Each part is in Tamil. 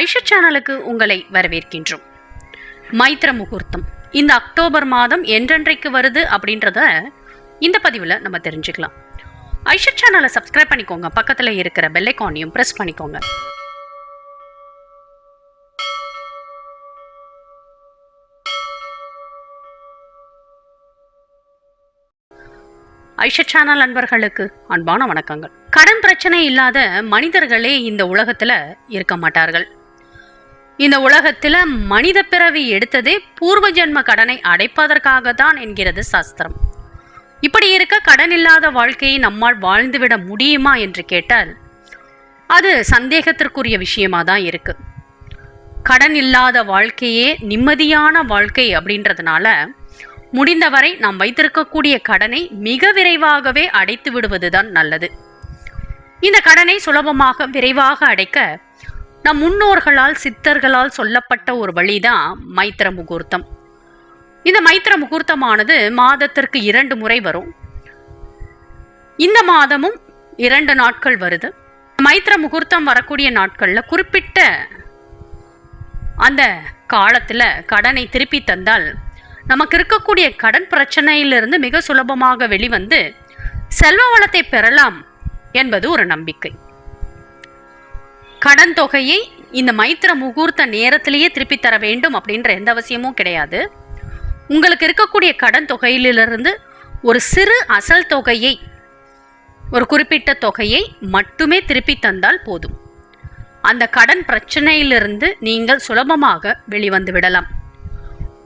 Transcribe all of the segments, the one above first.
ஐஷா சேனலுக்கு உங்களை வரவேற்கின்றோம். மைத்திர முகூர்த்தம். இந்த அக்டோபர் மாதம் என்றென்றைக்கு வருது அப்படின்றத இந்த பதிவில் நம்ம தெரிஞ்சுக்கலாம். ஐஷா சேனலை சப்ஸ்கிரைப் பண்ணிக்கோங்க. பக்கத்தில் இருக்கிற பெல்லைக்கானையும் ப்ரெஸ் பண்ணிக்கோங்க. ஐஷா சேனல் அன்பர்களுக்கு அன்பான வணக்கங்கள். கடன் பிரச்சனை இல்லாத மனிதர்களே இந்த உலகத்தில் இருக்க மாட்டார்கள். இந்த உலகத்தில் மனித பிறவி எடுத்ததே பூர்வ ஜென்ம கடனை அடைப்பதற்காக தான் என்கிறது சாஸ்திரம். இப்படி இருக்க கடன் இல்லாத வாழ்க்கையை நம்மால் வாழ்ந்துவிட முடியுமா என்று கேட்டால் அது சந்தேகத்திற்குரிய விஷயமாக தான் இருக்கு. கடன் இல்லாத வாழ்க்கையே நிம்மதியான வாழ்க்கை அப்படின்றதுனால முடிந்தவரை நாம் வைத்திருக்கக்கூடிய கடனை மிக விரைவாகவே அடைத்து விடுவதுதான் நல்லது. இந்த கடனை சுலபமாக விரைவாக அடைக்க நம் முன்னோர்களால் சித்தர்களால் சொல்லப்பட்ட ஒரு வழிதான் மைத்திர முகூர்த்தம். இந்த மைத்திர முகூர்த்தமானது மாதத்திற்கு இரண்டு முறை வரும். இந்த மாதமும் இரண்டு நாட்கள் வருது. மைத்திர முகூர்த்தம் வரக்கூடிய நாட்களில் குறிப்பிட்ட அந்த காலத்தில் கடனை திருப்பி தந்தால் நமக்கு இருக்கக்கூடிய கடன் பிரச்சனையிலிருந்து மிக சுலபமாக வெளிவந்து செல்வ வளத்தை பெறலாம் என்பது ஒரு நம்பிக்கை. கடன் தொகையை இந்த மைத்திர முகூர்த்த நேரத்திலேயே திருப்பி தர வேண்டும் அப்படின்ற எந்த அவசியமும் கிடையாது. உங்களுக்கு இருக்கக்கூடிய கடன் தொகையிலிருந்து ஒரு சிறு அசல் தொகையை ஒரு குறிப்பிட்ட தொகையை மட்டுமே திருப்பி தந்தால் போதும். அந்த கடன் பிரச்சனையிலிருந்து நீங்கள் சுலபமாக வெளிவந்து விடலாம்.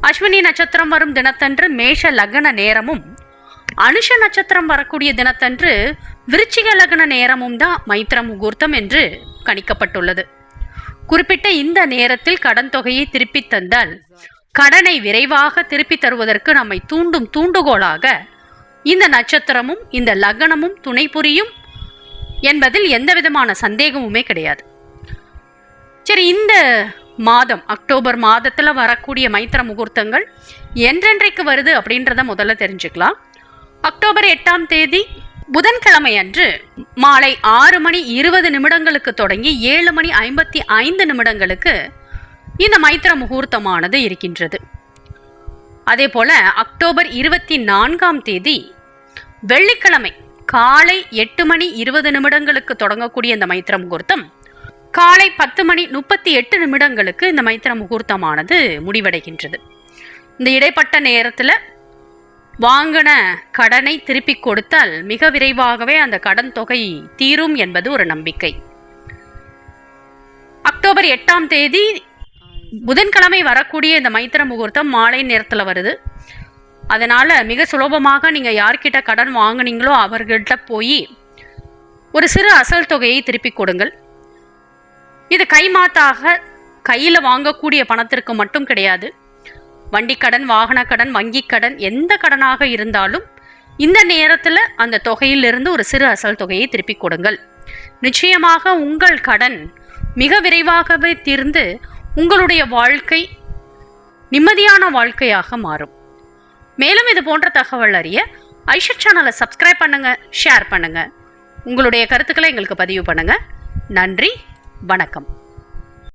அஸ்வினி நட்சத்திரம் வரும் தினத்தன்று மேஷ லக்ன நேரமும் அனுஷ நட்சத்திரம் வரக்கூடிய தினத்தன்று விருச்சிக லக்ன நேரமும் தான் மைத்திர முகூர்த்தம் என்று கணிக்கப்பட்டுள்ளது. குறிப்பிட்ட இந்த நேரத்தில் கடன் தொகையை திருப்பி தந்தால் கடனை விரைவாக திருப்பி தருவதற்கு நம்மை தூண்டும் தூண்டுகோலாக இந்த நட்சத்திரமும் இந்த லக்னமும் துணை புரியும் என்பதில் எந்த விதமான சந்தேகமுமே கிடையாது. சரி இந்த மாதம் அக்டோபர் மாதத்தில் வரக்கூடிய மைத்திர முகூர்த்தங்கள் என்றென்றைக்கு வருது அப்படின்றத முதல்ல தெரிஞ்சுக்கலாம். அக்டோபர் எட்டாம் தேதி புதன்கிழமை அன்று மாலை ஆறு மணி இருபது நிமிடங்களுக்கு தொடங்கி ஏழு மணி ஐம்பத்தி ஐந்து நிமிடங்களுக்கு இந்த மைத்திர முகூர்த்தமானது இருக்கின்றது. அதே போல அக்டோபர் இருபத்தி நான்காம் தேதி வெள்ளிக்கிழமை காலை எட்டு மணி இருபது நிமிடங்களுக்கு தொடங்கக்கூடிய இந்த மைத்திர முகூர்த்தம் காலை பத்து மணி முப்பத்தி எட்டு நிமிடங்களுக்கு இந்த மைத்திர முகூர்த்தமானது முடிவடைகின்றது. இந்த இடைப்பட்ட நேரத்தில் வாங்கின கடனை திருப்பி கொடுத்தால் மிக விரைவாகவே அந்த கடன் தொகை தீரும் என்பது ஒரு நம்பிக்கை. அக்டோபர் எட்டாம் தேதி புதன்கிழமை வரக்கூடிய இந்த மைத்திர முகூர்த்தம் மாலை நேரத்தில் வருது. அதனால் மிக சுலபமாக நீங்கள் யார்கிட்ட கடன் வாங்குனீங்களோ அவர்கிட்ட போய் ஒரு சிறு அசல் தொகையை திருப்பி கொடுங்கள். இது கைமாத்தாக கையில் வாங்கக்கூடிய பணத்திற்கு மட்டும் கிடையாது. வண்டி கடன் வாகன கடன் வங்கி கடன் எந்த கடனாக இருந்தாலும் இந்த நேரத்தில் அந்த தொகையிலிருந்து ஒரு சிறு அசல் தொகையை திருப்பி கொடுங்கள். நிச்சயமாக உங்கள் கடன் மிக விரைவாகவே தீர்ந்து உங்களுடைய வாழ்க்கை நிம்மதியான வாழ்க்கையாக மாறும். மேலும் இது போன்ற தகவல் அறிய ஐஷா சேனலை சப்ஸ்கிரைப் பண்ணுங்கள் ஷேர் பண்ணுங்கள் உங்களுடைய கருத்துக்களை எங்களுக்கு பதிவு பண்ணுங்கள் நன்றி. வணக்கம்.